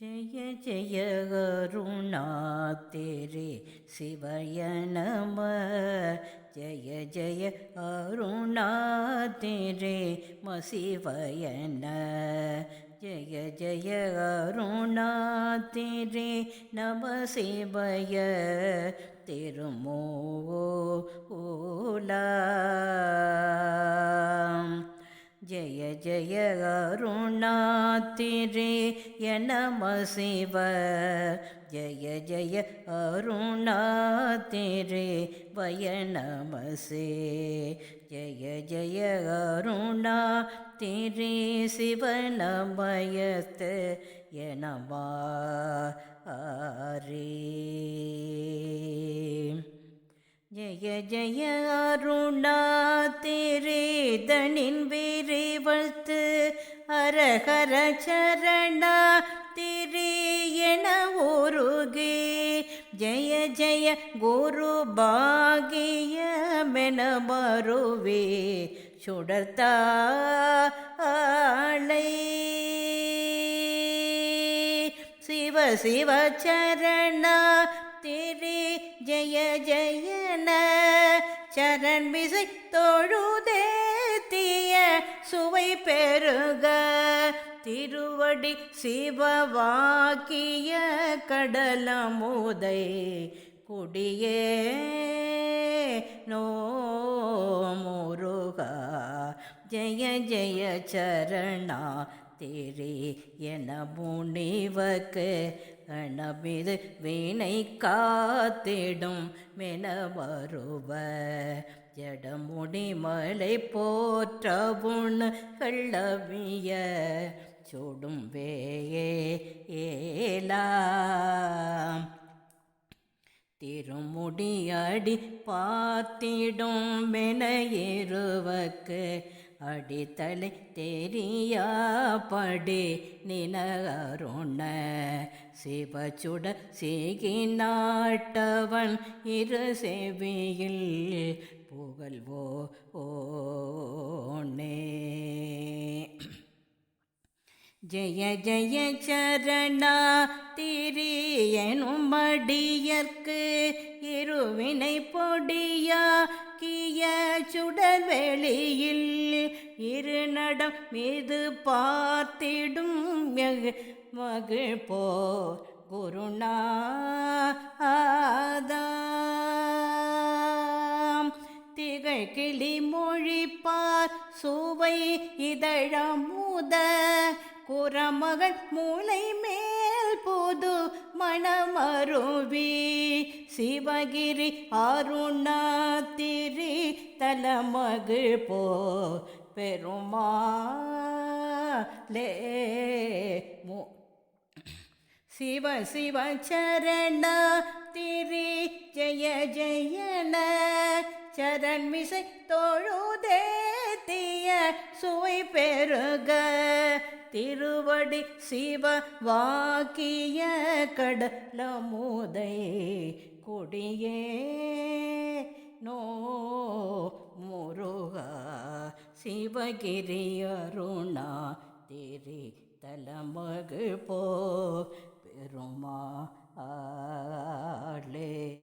जय जय अरुणा तेरे शिवय नम जय जय अरुणा तेरे मशिवय न जय जय अरुणा तेरे नम शिवय तिरुमो ओला ஜெய ஜெய அருணாத்திரே நம சிவ. ஜெய ஜெய அருணாத்திரே வய நமசே ஜெய ஜெய அருணாத்திரே சிவனமயத்து எனவா ஆரே ஜய ஜய அருணா தேரே விரிவழ்த்து வீரே அரஹர சரணா திரே என ஒருகே ஜய ஜய குரு பாகியமென வருவே சுடர்த்தாளை சிவ சிவ சரணா பெருக. திருவடி சிவவாக்கிய கடலமுதை குடியே நோ முருகா. ஜெய ஜெய சரணா தேரே என முனிவக்கு கணமிது வீணை காத்திடும் மென வருவ ஜடமுடி மலை போற்றவுண் கள்ளவிய சுடும் வேயே ஏலாம். திருமுடியடி பார்த்திடும் மென அடித்தலை தெரியாபடி நினருண சிவச்சுட சேகி நாட்டவன் இரு செவியில் புகழ்வோ ஓனே. ஜெய ஜெய சரணா திரியனும் மடியற்கு இருவினை பொடியா கிய சுடல் வெளியில் இருநடம் மீது பார்த்திடும் மகிழ்போ குருணாதாம் திகழ் கிளி மொழிப்பார் சுவை இதழமுத. குரமகள் மூளை மேல் புது மணமருவி சிவகிரி அருணாத்திரி தலமகிழ் போ பெருமாளே. மு சிவ சிவ சரண திரி ஜெய ஜெயன. சரண் மிசை தொழுதே சுவை பெருக. திருவடி சிவ வாக்கிய கடலமுதை கொடியே நோ முருகா. சிவகிரியருணா திரி தலமகு போ பெருமா ஆளே